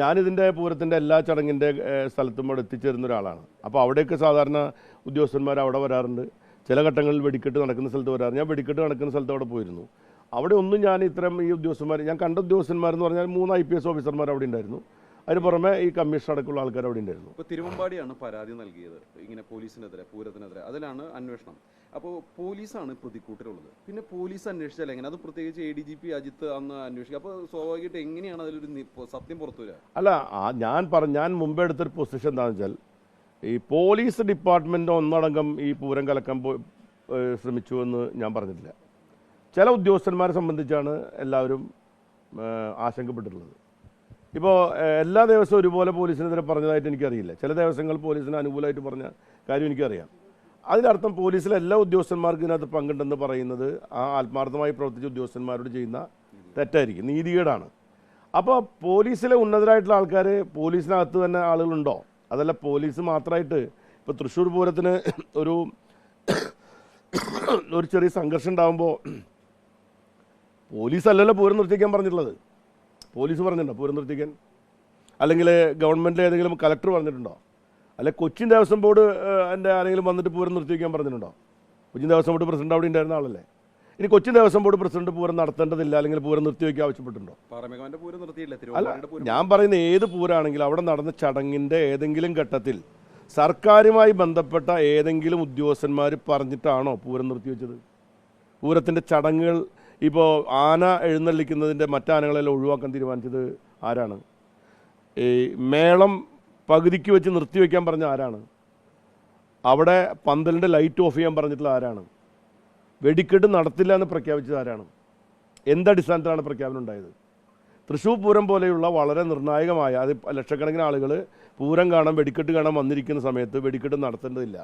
ഞാനിതിന്റെ പൂരത്തിന്റെ എല്ലാ ചടങ്ങിന്റെ സ്ഥലത്തും അവിടെ എത്തിച്ചേരുന്ന ഒരാളാണ്. അപ്പോൾ അവിടെയൊക്കെ സാധാരണ ഉദ്യോഗസ്ഥന്മാർ അവിടെ വരാറുണ്ട്. ചില ഘട്ടങ്ങളിൽ വെടിക്കെട്ട് നടക്കുന്ന സ്ഥലത്ത് വരാറുണ്ട് ഞാൻ വെടിക്കെട്ട് നടക്കുന്ന സ്ഥലത്ത് അവിടെ പോയിരുന്നു. അവിടെ ഒന്നും ഞാൻ ഇത്തരം ഈ ഉദ്യോഗസ്ഥന്മാർ ഞാൻ കണ്ട ഉദ്യോഗസ്ഥന്മാരെന്ന് പറഞ്ഞാൽ മൂന്ന് ഐ പി എസ് ഓഫീസർമാർ അവിടെ ഉണ്ടായിരുന്നു. അതിന് പുറമെ ഈ കമ്മീഷൻ അടക്കമുള്ള ആൾക്കാർ അവിടെ ഉണ്ടായിരുന്നു. ഇപ്പോൾ തിരുവമ്പാടിയാണ് പരാതി നൽകിയത് ഇങ്ങനെ പോലീസിനെതിരെ പൂരത്തിനെതിരെ അതിലാണ് അന്വേഷണം. അപ്പോൾ പോലീസാണ് പ്രതിക്കൂട്ടിലുള്ളത്. പിന്നെ പോലീസ് അന്വേഷിച്ചാൽ എങ്ങനെ? അത് പ്രത്യേകിച്ച് A D G P Ajith അന്ന് അന്വേഷിക്കുക അപ്പോൾ സ്വാഭാവികമായിട്ട് എങ്ങനെയാണ് അതിലൊരു സത്യം പുറത്തു വരിക? അല്ല ഞാൻ പറഞ്ഞ ഞാൻ മുമ്പേ എടുത്തൊരു പൊസിഷൻ എന്താണെന്ന് വെച്ചാൽ ഈ പോലീസ് ഡിപ്പാർട്ട്മെന്റ് ഒന്നടങ്കം ഈ പൂരം കലക്കാൻ ശ്രമിച്ചു എന്ന് ഞാൻ പറഞ്ഞിട്ടില്ല. ചില ഉദ്യോഗസ്ഥന്മാരെ സംബന്ധിച്ചാണ് എല്ലാവരും ആശങ്കപ്പെട്ടിട്ടുള്ളത്. ഇപ്പോൾ എല്ലാ ദിവസവും ഒരുപോലെ പോലീസിനെതിരെ പറഞ്ഞതായിട്ട് എനിക്കറിയില്ല. ചില ദിവസങ്ങൾ പോലീസിന് അനുകൂലമായിട്ട് പറഞ്ഞ കാര്യം എനിക്കറിയാം. അതിനർത്ഥം പോലീസിലെ എല്ലാ ഉദ്യോഗസ്ഥന്മാർക്കും ഇതിനകത്ത് പങ്കുണ്ടെന്ന് പറയുന്നത് ആ ആത്മാർത്ഥമായി പ്രവർത്തിച്ച ഉദ്യോഗസ്ഥന്മാരോട് ചെയ്യുന്ന തെറ്റായിരിക്കും. നീതികേടാണ്. അപ്പോൾ പോലീസിലെ ഉന്നതരായിട്ടുള്ള ആൾക്കാർ പോലീസിനകത്ത് തന്നെ ആളുകളുണ്ടോ? അതല്ല പോലീസ് മാത്രമായിട്ട് ഇപ്പോൾ തൃശ്ശൂർ പൂരത്തിന് ഒരു ഒരു ചെറിയ സംഘർഷം ഉണ്ടാകുമ്പോൾ പോലീസ് അല്ലല്ലോ പൂരം നിർത്തിക്കാൻ പറഞ്ഞിട്ടുള്ളത്. പോലീസ് പറഞ്ഞിട്ടുണ്ടോ? പൂരം നിർത്തിക്കാൻ? അല്ലെങ്കിൽ ഗവൺമെന്റിലെ ഏതെങ്കിലും കലക്ടർ പറഞ്ഞിട്ടുണ്ടോ? അല്ലെ കൊച്ചിൻ ദേവസ്വം ബോർഡ് എന്റെ ആരെങ്കിലും വന്നിട്ട് പൂരം നിർത്തിവെക്കാൻ പറഞ്ഞിട്ടുണ്ടോ? കൊച്ചിൻ ദേവസ്വം ബോർഡ് പ്രസിഡന്റ് അവിടെ ഉണ്ടായിരുന്ന ആളല്ലേ? ഇനി കൊച്ചിൻ ദേവസ്വം ബോർഡ് പ്രസിഡന്റ് പൂരം നടത്തേണ്ടതില്ല അല്ലെങ്കിൽ പൂരം നിർത്തിവെക്കാൻ ആവശ്യപ്പെട്ടിട്ടുണ്ടോ? അല്ല ഞാൻ പറയുന്ന ഏത് പൂരാണെങ്കിലും അവിടെ നടന്ന ചടങ്ങിന്റെ ഏതെങ്കിലും ഘട്ടത്തിൽ സർക്കാരുമായി ബന്ധപ്പെട്ട ഏതെങ്കിലും ഉദ്യോഗസ്ഥന്മാർ പറഞ്ഞിട്ടാണോ പൂരം നിർത്തിവെച്ചത്? പൂരത്തിന്റെ ചടങ്ങുകൾ ഇപ്പോൾ ആന എഴുന്നള്ളിക്കുന്നതിന്റെ മറ്റാനകളെല്ലാം ഒഴിവാക്കാൻ തീരുമാനിച്ചത് ആരാണ്? ഈ മേളം പകുതിക്ക് വെച്ച് നിർത്തിവെക്കാൻ പറഞ്ഞ ആരാണ്? അവിടെ പന്തലിന്റെ ലൈറ്റ് ഓഫ് ചെയ്യാൻ പറഞ്ഞിട്ടുള്ള ആരാണ്? വെടിക്കെട്ട് നടത്തില്ല എന്ന് പ്രഖ്യാപിച്ചത് ആരാണ്? എന്തടിസ്ഥാനത്തിലാണ് പ്രഖ്യാപനം ഉണ്ടായത്? തൃശ്ശൂർ പൂരം പോലെയുള്ള വളരെ നിർണായകമായ അത് ലക്ഷക്കണക്കിന് ആളുകൾ പൂരം കാണാൻ വെടിക്കെട്ട് കാണാൻ വന്നിരിക്കുന്ന സമയത്ത് വെടിക്കെട്ട് നടത്തേണ്ടതില്ല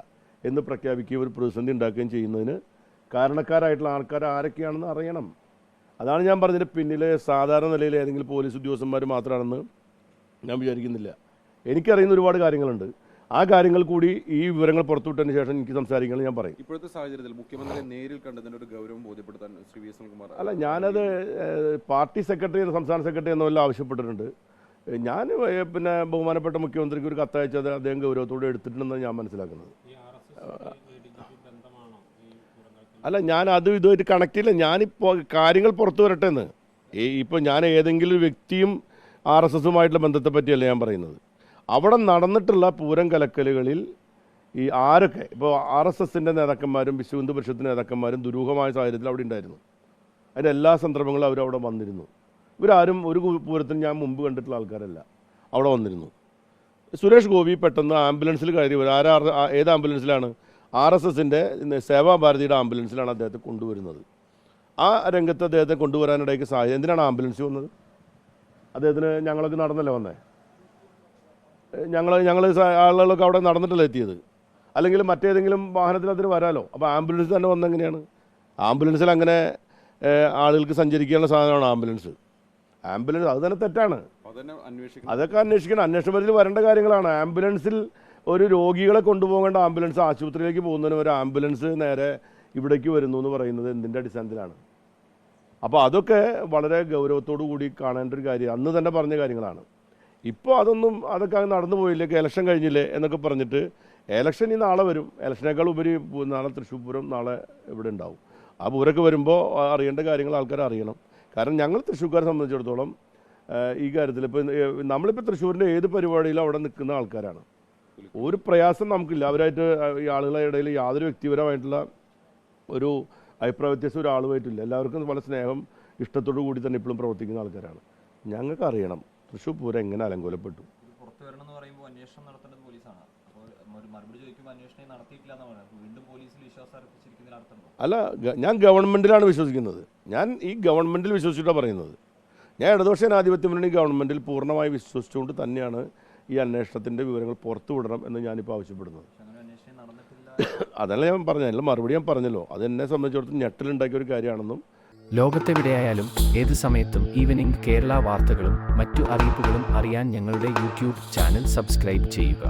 എന്ന് പ്രഖ്യാപിക്കുകയും ഒരു പ്രതിസന്ധി ഉണ്ടാക്കുകയും ചെയ്യുന്നതിന് കാരണക്കാരായിട്ടുള്ള ആൾക്കാർ ആരൊക്കെയാണെന്ന് അറിയണം. അതാണ് ഞാൻ പറഞ്ഞത്. പിന്നിൽ സാധാരണ നിലയിൽ ഏതെങ്കിലും പോലീസ് ഉദ്യോഗസ്ഥന്മാർ മാത്രമാണെന്ന് ഞാൻ വിചാരിക്കുന്നില്ല. എനിക്കറിയുന്ന ഒരുപാട് കാര്യങ്ങളുണ്ട്. ആ കാര്യങ്ങൾ കൂടി ഈ വിവരങ്ങൾ പുറത്തുവിട്ടതിന് ശേഷം എനിക്ക് സംസാരിക്കണം ഞാൻ പറയും. ഇപ്പോഴത്തെ സാഹചര്യത്തിൽ മുഖ്യമന്ത്രിയെ നേരിൽ കണ്ടതിന് ഒരു ഗൗരവം ബോധ്യപ്പെടുത്താൻ ശ്രീ വി എസ് എൽകുമാർ അല്ല ഞാനത് പാർട്ടി സെക്രട്ടറി സംസ്ഥാന സെക്രട്ടറി എന്നെല്ലാം ആവശ്യപ്പെട്ടിട്ടുണ്ട്. ഞാൻ പിന്നെ ബഹുമാനപ്പെട്ട മുഖ്യമന്ത്രിക്ക് ഒരു കത്തയച്ചത് അദ്ദേഹം ഗൗരവത്തോടെ എടുത്തിട്ടുണ്ടെന്നാണ് ഞാൻ മനസ്സിലാക്കുന്നത്. അല്ല ഞാൻ അതും ഇതുമായിട്ട് കണക്ട് ചെയ്യില്ല. ഞാനിപ്പോൾ കാര്യങ്ങൾ പുറത്തു വരട്ടെ എന്ന് ഇപ്പോൾ ഞാൻ ഏതെങ്കിലും ഒരു വ്യക്തിയും ആർ എസ് എസുമായിട്ടുള്ള ബന്ധത്തെ പറ്റിയല്ല ഞാൻ പറയുന്നത്. അവിടെ നടന്നിട്ടുള്ള പൂരം കലക്കലുകളിൽ ഈ ആരൊക്കെ ഇപ്പോൾ ആർ എസ് എസിന്റെ നേതാക്കന്മാരും വിശ്വ ഹിന്ദു പരിഷത്തിന്റെ നേതാക്കന്മാരും ദുരൂഹമായ സാഹചര്യത്തിൽ അവിടെ ഉണ്ടായിരുന്നു. അതിന്റെ എല്ലാ സന്ദർഭങ്ങളും അവരവിടെ വന്നിരുന്നു. ഇവരാരും ഒരു പൂരത്തിനും ഞാൻ മുമ്പ് കണ്ടിട്ടുള്ള ആൾക്കാരല്ല. അവിടെ വന്നിരുന്നു. സുരേഷ് ഗോപി പെട്ടെന്ന് ആംബുലൻസിൽ കയറി വരും. ആരാ ഏത് ആംബുലൻസിലാണ്? ആർ എസ് എസിന്റെ സേവാഭാരതിയുടെ ആംബുലൻസിലാണ് അദ്ദേഹത്തെ കൊണ്ടുവരുന്നത്. ആ രംഗത്ത് അദ്ദേഹത്തെ കൊണ്ടുവരാനിടയ്ക്ക് സാഹചര്യം എന്തിനാണ് ആംബുലൻസ് വന്നത്? അദ്ദേഹത്തിന് ഞങ്ങളൊക്കെ നടന്നല്ലേ വന്നേ? ഞങ്ങൾ ഞങ്ങൾ ആളുകളൊക്കെ അവിടെ നടന്നിട്ടല്ലേ എത്തിയത്? അല്ലെങ്കിൽ മറ്റേതെങ്കിലും വാഹനത്തിൽ അതിന് വരാലോ? അപ്പോൾ ആംബുലൻസ് തന്നെ വന്നെങ്ങനെയാണ് ആംബുലൻസിൽ അങ്ങനെ ആളുകൾക്ക് സഞ്ചരിക്കാനുള്ള സാധനമാണ് ആംബുലൻസ്. ആംബുലൻസ് അത് തന്നെ തെറ്റാണ്. അതൊക്കെ അന്വേഷിക്കണം. അന്വേഷണ പരിധിയിൽ വരേണ്ട കാര്യങ്ങളാണ്. ആംബുലൻസിൽ ഒരു രോഗികളെ കൊണ്ടുപോകേണ്ട ആംബുലൻസ് ആശുപത്രിയിലേക്ക് പോകുന്നതിന് ഒരു ആംബുലൻസ് നേരെ ഇവിടേക്ക് വരുന്നു എന്ന് പറയുന്നത് എന്തിന്റെ അടിസ്ഥാനത്തിലാണ്? അപ്പോൾ അതൊക്കെ വളരെ ഗൗരവത്തോടു കൂടി കാണേണ്ട ഒരു കാര്യം അന്ന് തന്നെ പറഞ്ഞ കാര്യങ്ങളാണ്. ഇപ്പോൾ അതൊന്നും അതൊക്കെ നടന്നു പോയില്ലേ? ഇലക്ഷൻ കഴിഞ്ഞില്ലേ? എന്നൊക്കെ പറഞ്ഞിട്ട് ഇലക്ഷൻ ഈ നാളെ വരും. ഇലക്ഷനേക്കാൾ ഉപരി നാളെ തൃശ്ശൂർ പൂരം നാളെ ഇവിടെ ഉണ്ടാവും. ആ പൂരമൊക്കെ വരുമ്പോൾ അറിയേണ്ട കാര്യങ്ങൾ ആൾക്കാർ അറിയണം. കാരണം ഞങ്ങൾ തൃശ്ശൂർക്കാരെ സംബന്ധിച്ചിടത്തോളം ഈ കാര്യത്തിൽ ഇപ്പോൾ നമ്മളിപ്പോൾ തൃശ്ശൂരിന്റെ ഏത് പരിപാടിയിലും അവിടെ നിൽക്കുന്ന ആൾക്കാരാണ്. ഒരു പ്രയാസം നമുക്കില്ല. അവരായിട്ട് ഈ ആളുകളുടെ ഇടയിൽ യാതൊരു വ്യക്തിപരമായിട്ടുള്ള ഒരു അഭിപ്രായ വ്യത്യാസം ഒരാളുമായിട്ടില്ല. എല്ലാവർക്കും വളരെ സ്നേഹം ഇഷ്ടത്തോടു കൂടി തന്നെ ഇപ്പോഴും പ്രവർത്തിക്കുന്ന ആൾക്കാരാണ്. ഞങ്ങൾക്ക് അറിയണം തൃശ്ശൂർ പൂരം എങ്ങനെ അലങ്കോലപ്പെട്ടു. ഇത് പുറത്തു വരണം എന്ന് പറയുമ്പോൾ അന്വേഷണം നടത്തേണ്ടത് പോലീസാണ്. അല്ല ഞാൻ ഗവൺമെന്റിലാണ് വിശ്വസിക്കുന്നത്. ഞാൻ ഈ ഗവൺമെന്റിൽ വിശ്വസിച്ചിട്ടാണ് പറയുന്നത്. ഞാൻ ഇടതുപക്ഷ ജനാധിപത്യ മുന്നണി ഗവൺമെന്റിൽ പൂർണമായി വിശ്വസിച്ചുകൊണ്ട് തന്നെയാണ് ഈ അന്വേഷണത്തിന്റെ വിവരങ്ങൾ പുറത്തുവിടണം എന്ന് ഞാനിപ്പോൾ ആവശ്യപ്പെടുന്നത് അതല്ല ഞാൻ പറഞ്ഞു അതിനുള്ള മറുപടി ഞാൻ പറഞ്ഞല്ലോ. അത് എന്നെ സംബന്ധിച്ചിടത്തോളം ഞെട്ടലുണ്ടാക്കിയ ഒരു കാര്യമാണെന്നും. ലോകത്തെവിടെയായാലും ഏത് സമയത്തും ഈവനിംഗ് കേരള വാർത്തകളും മറ്റു അറിയിപ്പുകളും അറിയാൻ ഞങ്ങളുടെ യൂട്യൂബ് ചാനൽ സബ്സ്ക്രൈബ് ചെയ്യുക.